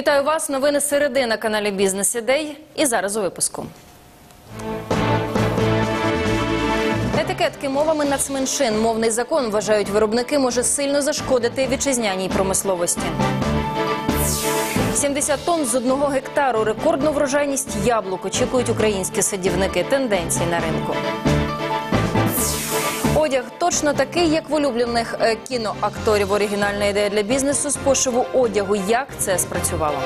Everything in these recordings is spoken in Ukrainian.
Вітаю вас. Новини середи на каналі Бізнес Ідей. І зараз у випуску. Етикетки мовами нацменшин. Мовний закон вважають виробники може сильно зашкодити вітчизняній промисловості. 70 тонн з одного гектару. Рекордну врожайність яблук очікують українські садівники. Тенденції на ринку. Одяг точно такий, як в улюблених е, кіноакторів. Оригінальна ідея для бізнесу з пошиву одягу. Як це спрацювало?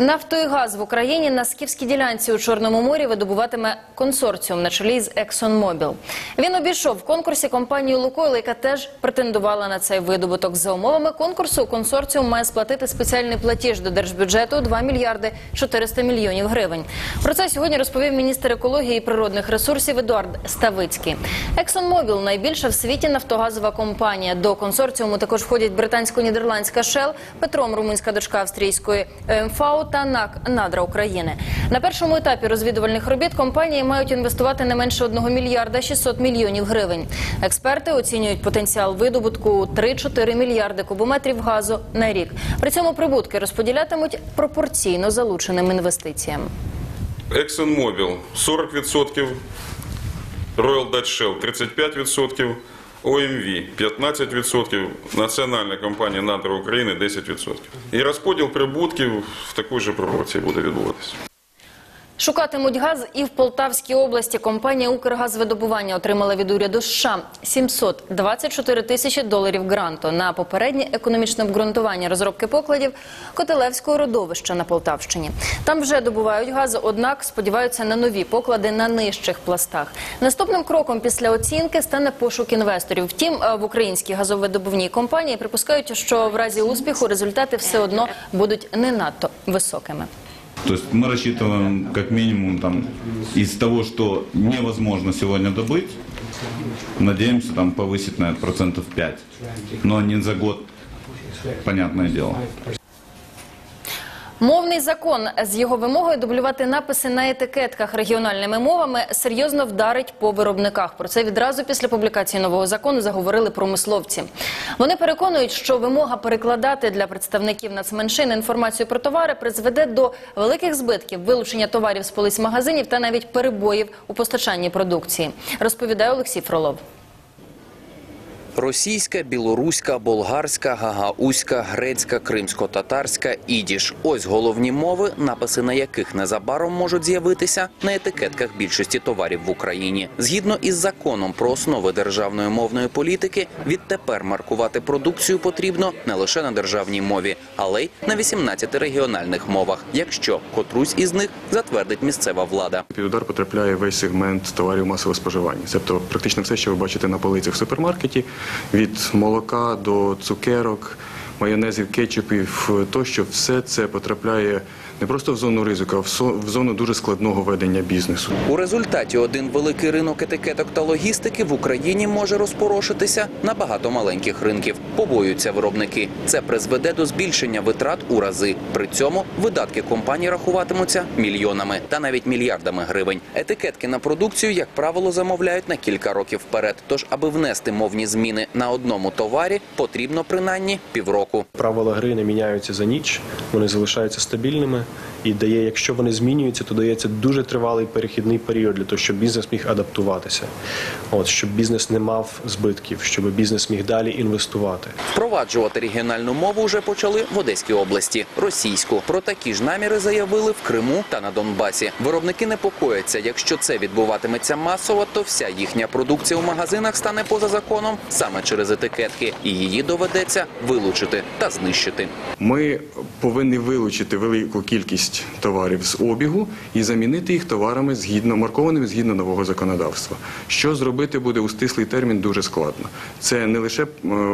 Нафту і газ в Україні на скіфській ділянці у Чорному морі видобуватиме консорціум на чолі з ExxonMobil. Він обійшов в конкурсі компанію «Лукойл», яка теж претендувала на цей видобуток. За умовами конкурсу консорціум має сплатити спеціальний платіж до держбюджету 2 мільярди 400 мільйонів гривень. Про це сьогодні розповів міністр екології і природних ресурсів Едуард Ставицький. ExxonMobil – найбільша в світі нафтогазова компанія. До консорціуму також входять британсько-нідерландська Shell, Петром, румунська дочка австрійської МФАУ та НАК «Надра України». На першому етапі розвідувальних робіт компанії мають інвестувати не менше 1 мільярда 600 мільйонів гривень. Експерти оцінюють потенціал видобутку у 3-4 мільярди кубометрів газу на рік. При цьому прибутки розподілятимуть пропорційно залученим інвестиціям. ExxonMobil 40%, Royal Dutch Shell 35%, OMV 15%, Національна компанія НАТО України» 10%. І розподіл прибутків в такій же пропорції буде відбуватися. Шукатимуть газ і в Полтавській області. Компанія «Укргазвидобування» отримала від уряду США 724 тисячі доларів гранту на попереднє економічне обґрунтування розробки покладів Котелевського родовища на Полтавщині. Там вже добувають газ, однак сподіваються на нові поклади на нижчих пластах. Наступним кроком після оцінки стане пошук інвесторів. Втім, е, в українській газовидобувній компанії припускають, що в разі успіху результати все одно будуть не надто високими. То есть мы рассчитываем как минимум там из того, что невозможно сегодня добыть, надеемся там повысить на процентов 5. Но не за год, понятное дело. Мовний закон з його вимогою дублювати написи на етикетках регіональними мовами серйозно вдарить по виробниках. Про це відразу після публікації нового закону заговорили промисловці. Вони переконують, що вимога перекладати для представників нацменшин інформацію про товари призведе до великих збитків, вилучення товарів з полиць магазинів та навіть перебоїв у постачанні продукції. Розповідає Олексій Фролов. Російська, білоруська, болгарська, гагаузька, грецька, кримсько-татарська, ідіш – ось головні мови, написи на яких незабаром можуть з'явитися на етикетках більшості товарів в Україні. Згідно із законом про основи державної мовної політики, відтепер маркувати продукцію потрібно не лише на державній мові, але й на 18 регіональних мовах, якщо котрусь із них затвердить місцева влада. Під удар потрапляє весь сегмент товарів масового споживання. Тобто практично все, що ви бачите на полицях в супермаркеті, від молока до цукерок, майонезів, кетчупів, тощо, все це потрапляє не просто в зону ризику, а в зону дуже складного ведення бізнесу. У результаті один великий ринок етикеток та логістики в Україні може розпорошитися на багато маленьких ринків. Побоюються виробники. Це призведе до збільшення витрат у рази. При цьому видатки компаній рахуватимуться мільйонами та навіть мільярдами гривень. Етикетки на продукцію, як правило, замовляють на кілька років вперед. Тож, аби внести мовні зміни на одному товарі, потрібно принаймні півроку. Правила гри не міняються за ніч, вони залишаються стабільними і дає, якщо вони змінюються, то дається дуже тривалий перехідний період для того, щоб бізнес міг адаптуватися. От щоб бізнес не мав збитків, щоб бізнес міг далі інвестувати. Впроваджувати регіональну мову вже почали в Одеській області. Російську про такі ж наміри заявили в Криму та на Донбасі. Виробники непокояться. Якщо це відбуватиметься масово, то вся їхня продукція у магазинах стане поза законом саме через етикетки, і її доведеться вилучити та знищити. Ми повинні вилучити велику кількість товарів з обігу і замінити їх товарами згідно маркованими згідно нового законодавства. Що зробити буде у стислий термін дуже складно. Це не лише е,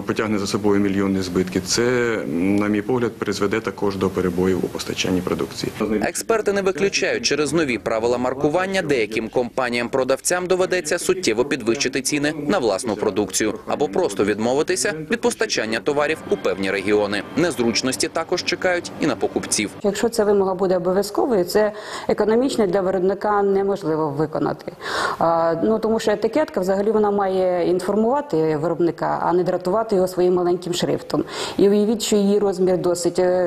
потягне за собою мільйонні збитки, це, на мій погляд, призведе також до перебоїв у постачанні продукції. Експерти не виключають, через нові правила маркування деяким компаніям-продавцям доведеться суттєво підвищити ціни на власну продукцію або просто відмовитися від постачання товарів у певні регіони. Незручності також чекають і на покупців. Якщо ця вимога буде обов'язковою, це економічно для виробника неможливо виконати. Ну тому що етикетка взагалі вона має інформувати виробника, а не дратувати його своїм маленьким шрифтом. І уявіть, що її розмір досить е,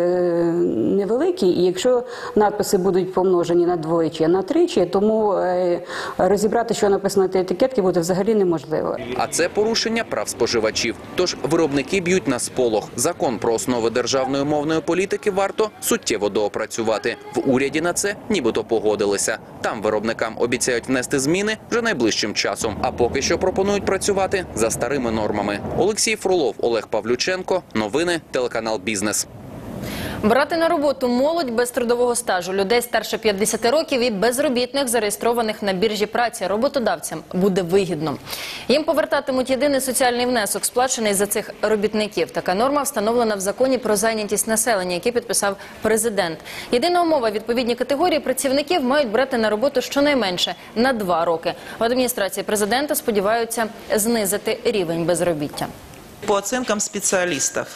невеликий, і якщо надписи будуть помножені на двоєчі, а на тричі, тому е, розібрати, що написано на тій етикетці, буде взагалі неможливо. А це порушення прав споживачів. Тож виробники б'ють на сполох. Закон про основи державної мовної політики варто суттєво доопрацювати. В уряді на це нібито погодилися. Там виробникам обіцяють внести зміни вже найближчим часом. А поки що пропонують працювати за старими нормами. Олексій Фролов, Олег Павлюченко. Новини телеканал Бізнес. Брати на роботу молодь без трудового стажу, людей старше 50 років і безробітних, зареєстрованих на біржі праці роботодавцям, буде вигідно. Їм повертатимуть єдиний соціальний внесок, сплачений за цих робітників. Така норма встановлена в законі про зайнятість населення, який підписав президент. Єдина умова – відповідні категорії працівників мають брати на роботу щонайменше на два роки. В адміністрації президента сподіваються знизити рівень безробіття. По оценкам специалистов,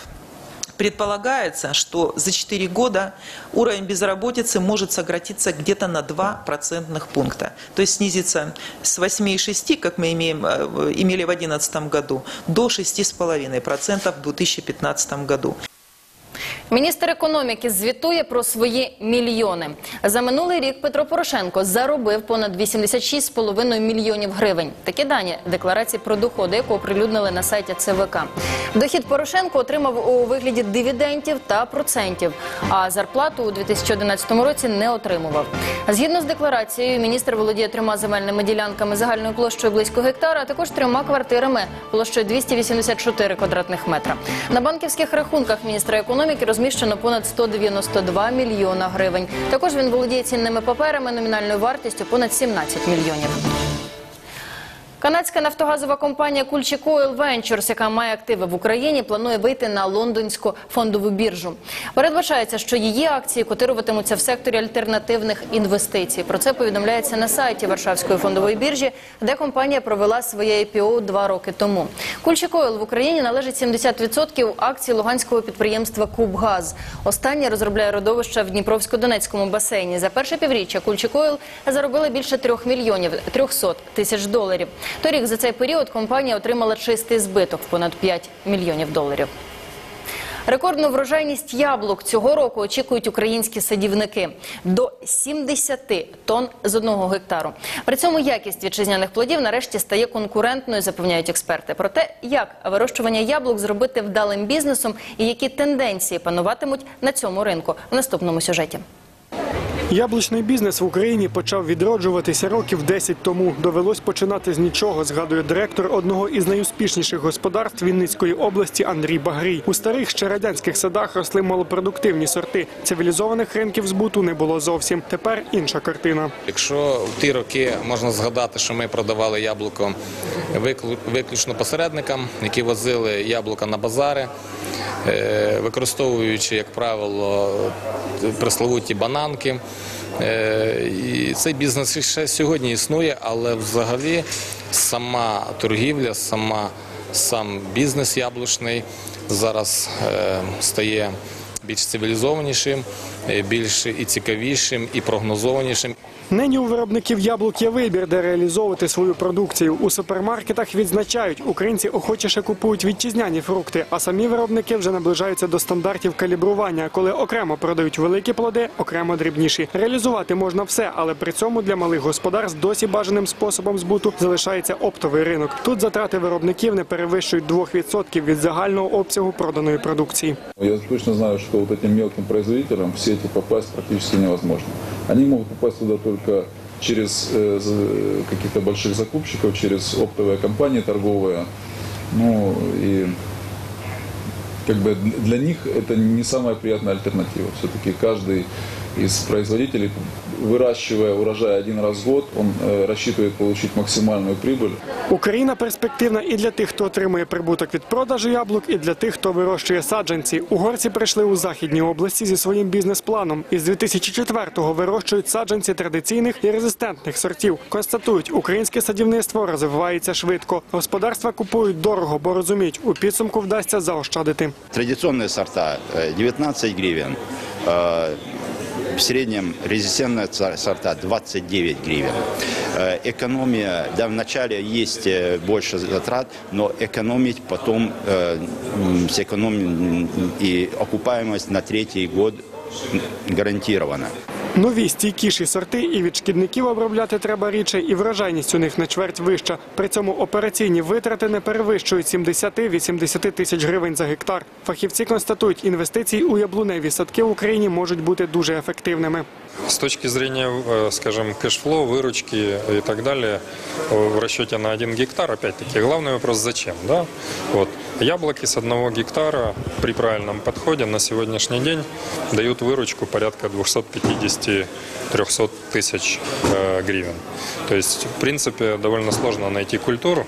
предполагается, что за 4 года уровень безработицы может сократиться где-то на 2 процентных пункта. То есть снизиться с 8,6, как мы имеем, э, имели в 2011 году, до 6,5% в 2015 году. Міністр економіки звітує про свої мільйони. За минулий рік Петро Порошенко заробив понад 86,5 мільйонів гривень. Такі дані декларації про доходи, яку оприлюднили на сайті ЦВК. Дохід Порошенко отримав у вигляді дивідендів та процентів, а зарплату у 2011 році не отримував. Згідно з декларацією, міністр володіє трьома земельними ділянками загальною площею близько гектара, а також трьома квартирами площею 284 квадратних метра. На банківських рахунках міністра економіки розміщено понад 192 мільйона гривень. Також він володіє цінними паперами номінальною вартістю понад 17 мільйонів. Канадська нафтогазова компанія Кульчик Oil Ventures, яка має активи в Україні, планує вийти на лондонську фондову біржу. Передбачається, що її акції котируватимуться в секторі альтернативних інвестицій. Про це повідомляється на сайті Варшавської фондової біржі, де компанія провела своє IPO два роки тому. Кульчик Oil в Україні належить 70% акцій луганського підприємства Кубгаз. Останнє розробляє родовища в Дніпровсько-Донецькому басейні. За перше півріччя Кульчик Oil заробила більше 3 мільйонів 300 тисяч доларів. Торік за цей період компанія отримала чистий збиток в понад 5 мільйонів доларів. Рекордну врожайність яблук цього року очікують українські садівники до 70 тонн з одного гектару. При цьому якість вітчизняних плодів нарешті стає конкурентною, запевняють експерти. Про те, як вирощування яблук зробити вдалим бізнесом і які тенденції пануватимуть на цьому ринку в наступному сюжеті. Яблучний бізнес в Україні почав відроджуватися років 10 тому. Довелось починати з нічого, згадує директор одного із найуспішніших господарств Вінницької області Андрій Багрій. У старих ще радянських садах росли малопродуктивні сорти. Цивілізованих ринків збуту не було зовсім. Тепер інша картина. Якщо в ті роки можна згадати, що ми продавали яблуко виключно посередникам, які возили яблука на базари, е, використовуючи, як правило, пресловуті бананки. Е, цей бізнес ще сьогодні існує, але взагалі сама торгівля, сама, сам бізнес яблучний зараз е, стає більш цивілізованішим, більш і цікавішим, і прогнозованішим. Нині у виробників яблук є вибір, де реалізовувати свою продукцію. У супермаркетах відзначають, українці охочіше купують вітчизняні фрукти, а самі виробники вже наближаються до стандартів калібрування, коли окремо продають великі плоди, окремо дрібніші. Реалізувати можна все, але при цьому для малих господарств досі бажаним способом збуту залишається оптовий ринок. Тут затрати виробників не перевищують 2% від загального обсягу проданої продукції. Я точно знаю, что вот этим мелким производителям в сети попасть практически невозможно. Они могут попасть туда только через э, за- каких-то больших закупщиков, через оптовые компании торговые. Ну и как бы для них это не самая приятная альтернатива. Все-таки каждый из производителей, выращивая урожай один раз в год, он э, рассчитывает получить максимальную прибыль. Україна перспективна і для тих, хто отримує прибуток від продажу яблук, і для тих, хто вирощує саджанці. Угорці прийшли у західній області зі своїм бізнес-планом. Із 2004-го вирощують саджанці традиційних і резистентних сортів. Констатують, українське садівництво розвивається швидко. Господарства купують дорого, бо розуміють, у підсумку вдасться заощадити. Традиционные сорта э, 19 гривен. э, В среднем резистентные ца- сорта 29 гривен. Э, Экономия, да, вначале есть э, больше затрат, но экономить потом, э, м, сэкономим, и окупаемость на третий год гарантирована. Нові стійкіші сорти і від шкідників обробляти треба рідше, і врожайність у них на чверть вища. При цьому операційні витрати не перевищують 70-80 тисяч гривень за гектар. Фахівці констатують, інвестиції у яблуневі садки в Україні можуть бути дуже ефективними. С точки зрения, э, скажем, кэшфлоу, выручки и так далее, э, в расчете на один гектар, опять-таки, главный вопрос зачем, да? Вот. Яблоки с одного гектара при правильном подходе на сегодняшний день дают выручку порядка 250-300 тысяч э, гривен. То есть, в принципе, довольно сложно найти культуру,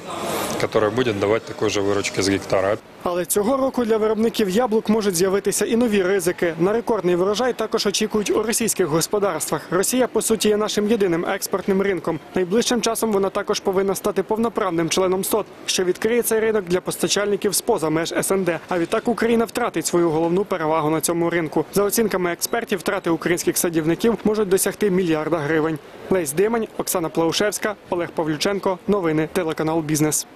которая будет давать такой же выручки с гектара. Але цього року для виробників яблук можуть з'явитися і нові ризики. На рекордний врожай також очікують у російських господарствах. Росія, по суті, є нашим єдиним експортним ринком. Найближчим часом вона також повинна стати повноправним членом СОТ, що відкриє цей ринок для постачальників з поза меж СНД. А відтак Україна втратить свою головну перевагу на цьому ринку. За оцінками експертів, втрати українських садівників можуть досягти мільярда гривень. Лесь Димань, Оксана Плаушевська, Олег Павлюченко. Новини телеканал Бізнес.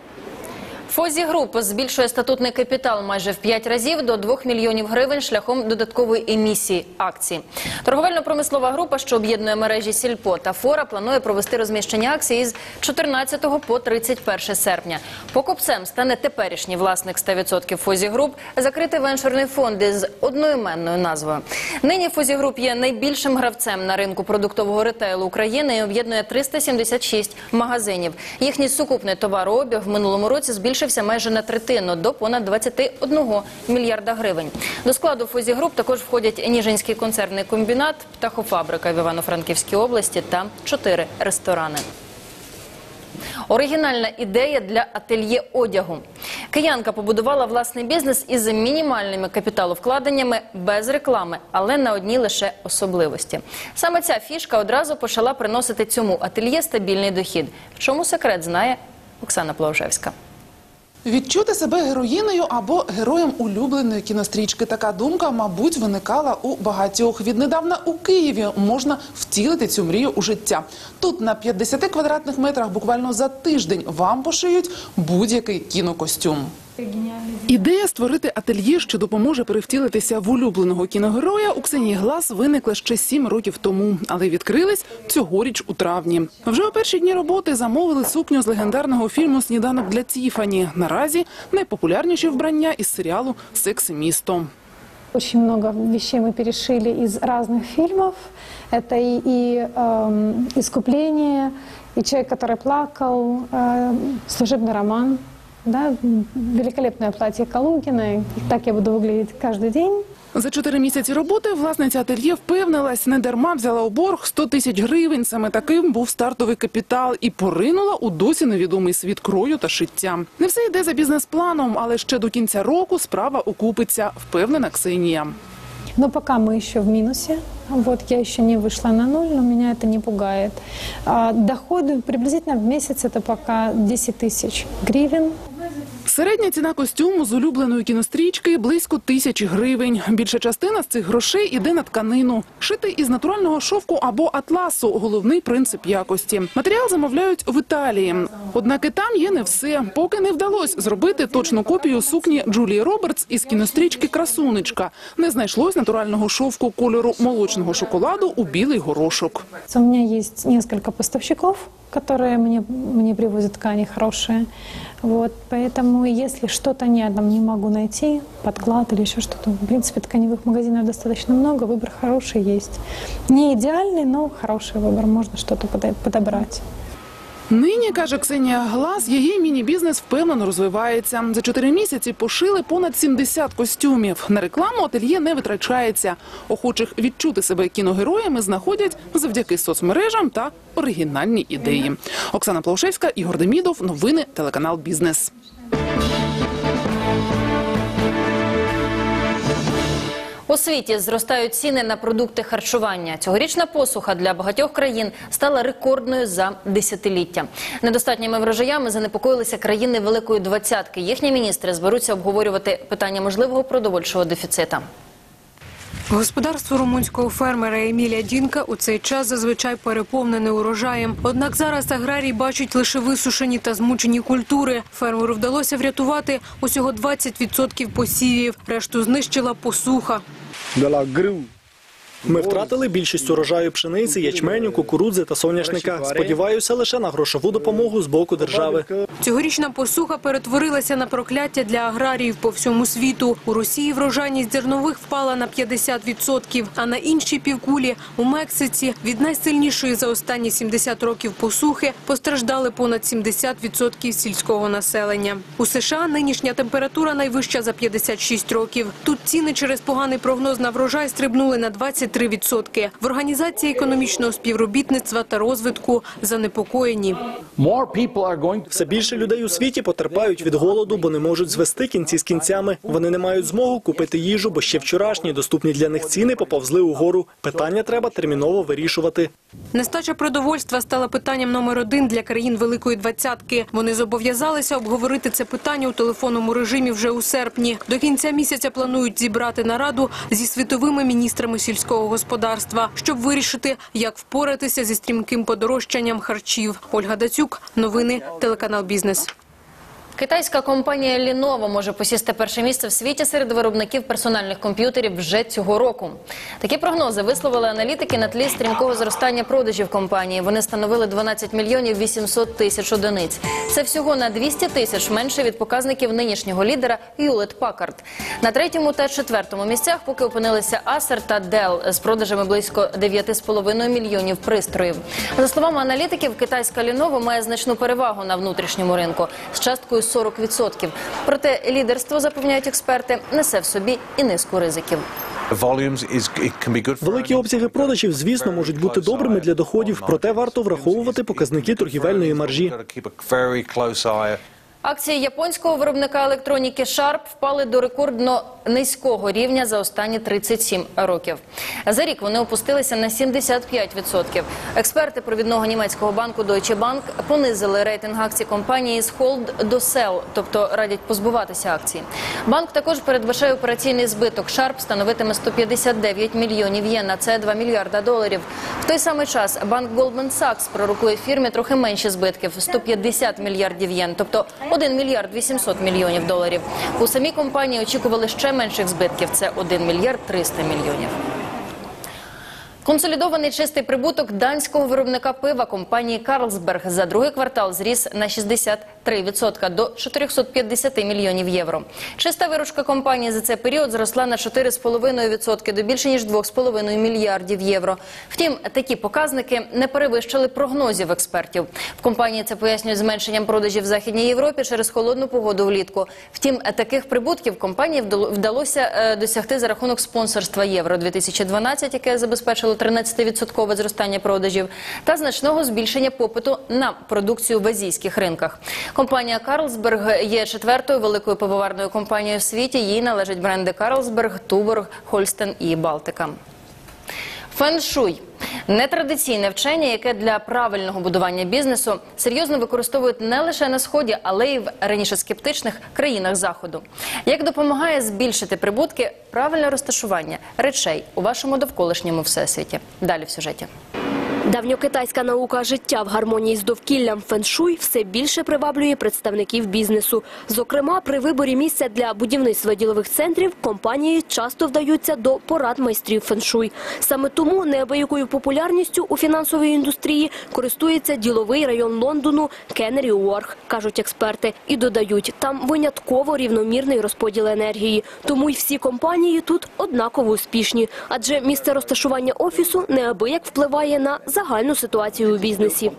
Фозі Груп збільшує статутний капітал майже в 5 разів до 2 мільйонів гривень шляхом додаткової емісії акцій. Торговельно-промислова група, що об'єднує мережі Сільпо та Фора, планує провести розміщення акцій із 14 по 31 серпня. Покупцем стане теперішній власник 100% Фозі Груп, закритий венчурний фонд із одноіменною назвою. Нині Фозі Груп є найбільшим гравцем на ринку продуктового ретейлу України і об'єднує 376 магазинів. Їхній сукупний товарообіг в минулому році збільшився майже на третину до понад 21 мільярда гривень. До складу Фозі Груп також входять Ніжинський концерний комбінат, птахофабрика в Івано-Франківській області та чотири ресторани. Оригінальна ідея для ательє одягу. Киянка побудувала власний бізнес із мінімальними капіталовкладеннями без реклами, але на одній лише особливості. Саме ця фішка одразу почала приносити цьому ательє стабільний дохід. В чому секрет знає Оксана Плавжевська. Відчути себе героїною або героєм улюбленої кінострічки. Така думка, мабуть, виникала у багатьох. Віднедавна у Києві можна втілити цю мрію у життя. Тут на 50 квадратних метрах буквально за тиждень вам пошиють будь-який кінокостюм. Ідея створити ательє, що допоможе перевтілитися в улюбленого кіногероя, у Ксенії Глас виникла ще сім років тому, але відкрились цьогоріч у травні. Вже у перші дні роботи замовили сукню з легендарного фільму Сніданок для Тіфані. Наразі найпопулярніші вбрання із серіалу Секс і місто. Очень много вещей мы перешили из разных фильмов. Это и, и эм, «Искупление», и «Человек, который плакал», э, «Служебный роман». Да? Великолепное платье Калугина. И так я буду выглядеть каждый день. За чотири місяці роботи власниця ательє впевнилась, не дарма взяла у борг 100 тисяч гривень. Саме таким був стартовий капітал і поринула у досі невідомий світ крою та шиття. Не все йде за бізнес-планом, але ще до кінця року справа окупиться, впевнена Ксенія. Но пока мы еще в минусе. Вот я еще не вышла на ноль, но меня это не пугает. А, доходы приблизительно в месяц это пока 10 тысяч гривен. Середня ціна костюму з улюбленої кінострічки близько тисячі гривень. Більша частина з цих грошей іде на тканину. Шитий із натурального шовку або атласу – головний принцип якості. Матеріал замовляють в Італії. Однак і там є не все. Поки не вдалося зробити точну копію сукні Джулії Робертс із кінострічки «Красунечка». Не знайшлось натурального шовку кольору молочного шоколаду у білий горошок. У меня есть несколько поставщиков, которые мне, мне привозят ткани хорошие. Вот, поэтому если что-то я там не могу найти, подклад или еще что-то, в принципе, тканевых магазинов достаточно много, выбор хороший есть. Не идеальный, но хороший выбор, можно что-то подо- подобрать. Нині, каже Ксенія Глас, її міні-бізнес впевнено розвивається. За чотири місяці пошили понад 70 костюмів. На рекламу ательє не витрачається. Охочих відчути себе кіногероями знаходять завдяки соцмережам та оригінальній ідеї. Оксана Плаушевська, Ігор Демідов. Новини телеканал Бізнес. У світі зростають ціни на продукти харчування. Цьогорічна посуха для багатьох країн стала рекордною за десятиліття. Недостатніми врожаями занепокоїлися країни Великої Двадцятки. Їхні міністри зберуться обговорювати питання можливого продовольчого дефіцита. Господарство румунського фермера Емілія Дінка у цей час зазвичай переповнене урожаєм. Однак зараз аграрій бачить лише висушені та змучені культури. Фермеру вдалося врятувати усього 20% посівів. Решту знищила посуха. Ми втратили більшість урожаю пшениці, ячменю, кукурудзи та соняшника. Сподіваюся лише на грошову допомогу з боку держави. Цьогорічна посуха перетворилася на прокляття для аграріїв по всьому світу. У Росії врожайність зернових впала на 50%, а на іншій півкулі у Мексиці від найсильнішої за останні 70 років посухи постраждали понад 70% сільського населення. У США нинішня температура найвища за 56 років. Тут ціни через поганий прогноз на врожай стрибнули на 23%. В Організації економічного співробітництва та розвитку занепокоєні. Все більше людей у світі потерпають від голоду, бо не можуть звести кінці з кінцями. Вони не мають змогу купити їжу, бо ще вчорашні доступні для них ціни поповзли угору. Питання треба терміново вирішувати. Нестача продовольства стала питанням номер один для країн Великої Двадцятки. Вони зобов'язалися обговорити це питання у телефонному режимі вже у серпні. До кінця місяця планують зібрати нараду зі світовими міністрами сільського господарства, щоб вирішити, як впоратися зі стрімким подорожчанням харчів. Ольга Дацюк, новини, телеканал Бізнес. Китайська компанія Lenovo може посісти перше місце в світі серед виробників персональних комп'ютерів вже цього року. Такі прогнози висловили аналітики на тлі стрімкого зростання продажів компанії. Вони становили 12 мільйонів 800 тисяч одиниць. Це всього на 200 тисяч менше від показників нинішнього лідера Hewlett Packard. На третьому та четвертому місцях поки опинилися Acer та Dell з продажами близько 9,5 мільйонів пристроїв. За словами аналітиків, китайська Lenovo має значну перевагу на внутрішньому ринку з часткою 40%. Проте лідерство, запевняють експерти, несе в собі і низку ризиків. Великі обсяги продажів, звісно, можуть бути добрими для доходів, проте варто враховувати показники торгівельної маржі. Акції японського виробника електроніки Sharp впали до рекордно низького рівня за останні 37 років. За рік вони опустилися на 75%. Експерти провідного німецького банку Deutsche Bank понизили рейтинг акцій компанії з hold до sell, тобто радять позбуватися акцій. Банк також передбачає операційний збиток Sharp становитиме 159 мільйонів єн, а це 2 мільярда доларів. В той самий час банк Goldman Sachs пророкує фірмі трохи менші збитків 150 мільярдів єн, тобто 1 мільярд 800 мільйонів доларів. У самій компанії очікували ще менших збитків. Це 1 мільярд 300 мільйонів. Консолідований чистий прибуток данського виробника пива компанії Карлсберг за другий квартал зріс на 63% до 450 мільйонів євро. Чиста виручка компанії за цей період зросла на 4,5% до більше ніж 2,5 мільярдів євро. Втім, такі показники не перевищили прогнозів експертів. В компанії це пояснюють зменшенням продажів в Західній Європі через холодну погоду влітку. Втім, таких прибутків компанії вдало- вдалося е, досягти за рахунок спонсорства Євро 2012, яке забезпечило 13% зростання продажів, та значного збільшення попиту на продукцію в азійських ринках. Компанія Карлсберг є четвертою великою пивоварною компанією в світі. Їй належать бренди Карлсберг, Туборг, Хольстен і Балтика. Феншуй нетрадиційне вчення, яке для правильного будування бізнесу серйозно використовують не лише на сході, але й в раніше скептичних країнах заходу. Як допомагає збільшити прибутки правильне розташування речей у вашому довколишньому всесвіті? Далі в сюжеті. Давньокитайська наука життя в гармонії з довкіллям феншуй все більше приваблює представників бізнесу. Зокрема, при виборі місця для будівництва ділових центрів компанії часто вдаються до порад майстрів феншуй. Саме тому неабиякою популярністю у фінансовій індустрії користується діловий район Лондону Кеннері Уорг, кажуть експерти, і додають, там винятково рівномірний розподіл енергії. Тому й всі компанії тут однаково успішні, адже місце розташування офісу неабияк впливає на загальну ситуацію у бізнесі.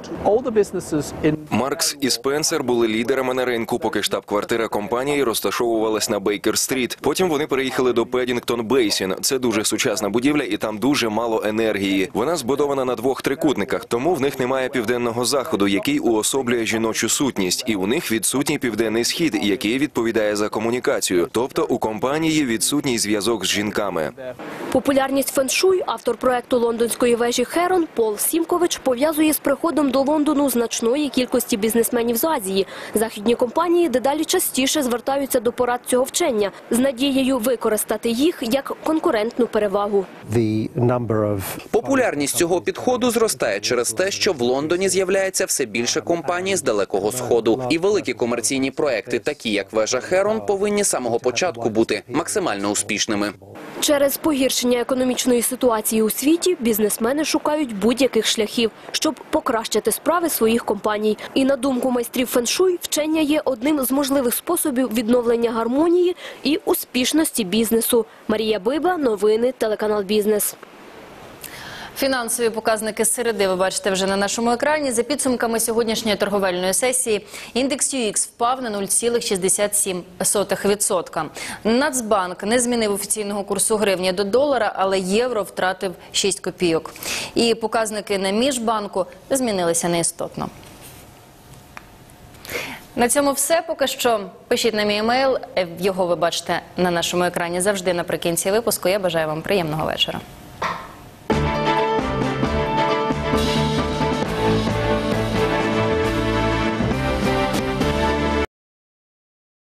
Маркс і Спенсер були лідерами на ринку, поки штаб-квартира компанії розташовувалась на Бейкер-стріт. Потім вони переїхали до Педінгтон Бейсін. Це дуже сучасна будівля, і там дуже мало енергії. Вона збудована на двох трикутниках, тому в них немає південного заходу, який уособлює жіночу сутність, і у них відсутній південний схід, який відповідає за комунікацію. Тобто у компанії відсутній зв'язок з жінками. Популярність феншуй автор проекту лондонської вежі Херон Пол Сімкович пов'язує з приходом до Лондону значної кількості бізнесменів з Азії. Західні компанії дедалі частіше звертаються до порад цього вчення з надією використати їх як конкурентну перевагу. Популярність цього підходу зростає через те, що в Лондоні з'являється все більше компаній з далекого сходу, і великі комерційні проекти, такі як вежа Херон, повинні з самого початку бути максимально успішними. Через погіршення економічної ситуації у світі бізнесмени шукають будь-яких шляхів, щоб покращити справи своїх компаній. І на думку майстрів феншуй, вчення є одним з можливих способів відновлення гармонії і успішності бізнесу. Марія Биба, новини, телеканал Бізнес. Фінансові показники середи ви бачите вже на нашому екрані. За підсумками сьогоднішньої торговельної сесії індекс UX впав на 0,67%. Нацбанк не змінив офіційного курсу гривні до долара, але євро втратив 6 копійок. І показники на міжбанку змінилися неістотно. На цьому все. Поки що пишіть на мій емейл. Е, Його ви бачите на нашому екрані завжди наприкінці випуску. Я бажаю вам приємного вечора.